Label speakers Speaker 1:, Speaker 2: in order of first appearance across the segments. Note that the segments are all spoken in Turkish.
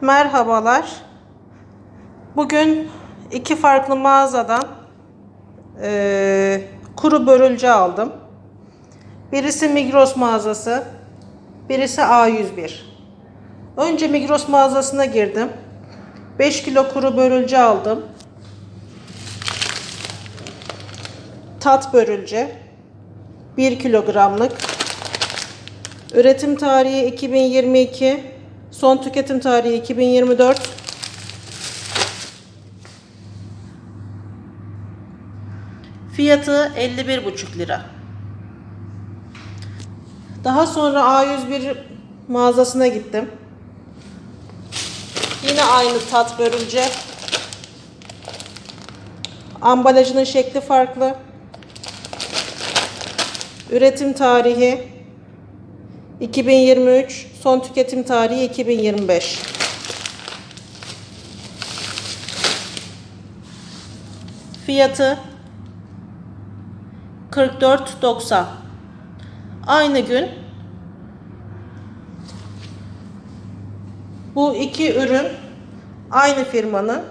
Speaker 1: Merhabalar. Bugün iki farklı mağazadan eee, kuru börülce aldım. Birisi Migros mağazası, birisi A101. Önce Migros mağazasına girdim. 5 kilo kuru börülce aldım. Tat börülce 1 kilogramlık. Üretim tarihi 2022, son tüketim tarihi 2024. Fiyatı 51,5 lira. Daha sonra A101 mağazasına gittim. Yine aynı tat börülce. Ambalajının şekli farklı. Üretim tarihi 2023, son tüketim tarihi 2025. Fiyatı 44.90. Aynı gün bu iki ürün aynı firmanın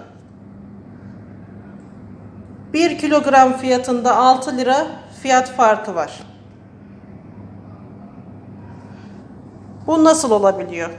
Speaker 1: 1 kilogram fiyatında 6 lira fiyat farkı var. Bu nasıl olabiliyor?